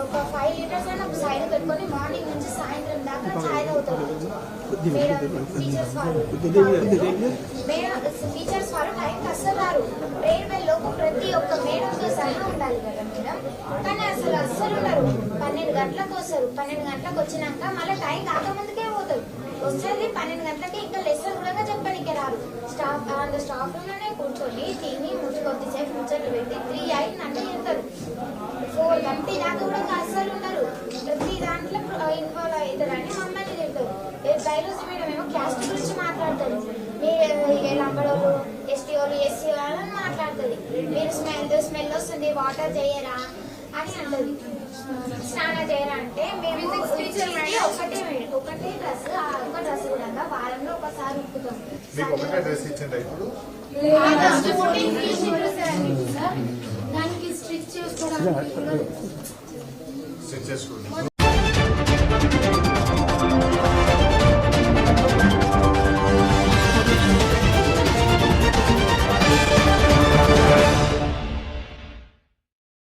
ఒక five litres అయినా ఒక సైడ్ పెట్టుకొని మార్నింగ్ నుంచి సాయంత్రం దాకా ఛాయ్ అవుతుంది మేడం టీచర్స్ వాళ్ళు మేడం టీచర్స్ వాళ్ళు టైంకి అస్సలు రారు పన్నెండు గంటలకు వస్తారు. పన్నెండు గంటలకు వచ్చినాక మళ్ళీ టైం కాకముందుకే పోతారు. వస్తుంది పన్నెండు గంటలకి ఇంకా లెసన్ కూడా చెప్పడానికి రాదు స్టాఫ్ అంత స్టాఫ్ రూమ్లోనే కూర్చొని తిని ముచ్చు కొద్దిసేపు ముచ్చట్లు పెట్టి త్రీ అయిన అంటే చెప్తారు. ఫోర్ థర్టీ దాకా కూడా అస్సలు ఉన్నారు ప్రతి దాంట్లో ఇన్వాల్వ్ అవుతారని మమ్మల్ని చెప్తారు బయాలజీ మేడం ఏమో క్యాస్ట్ గురించి మాట్లాడతారు. మీరు మాట్లాడుతుంది. మీరు స్మెల్ స్మెల్ వస్తుంది వాటర్ చేయరా? అని అంటది. స్నానం చేయరా అంటే మేము ఒకటే ఒకటే డ్రెస్ ఆ ఒక్క డ్రెస్ కూడా వారంలో ఒకసారి ఉప్పుతాం దానికి స్ట్రిచ్ చేసుకోవడానికి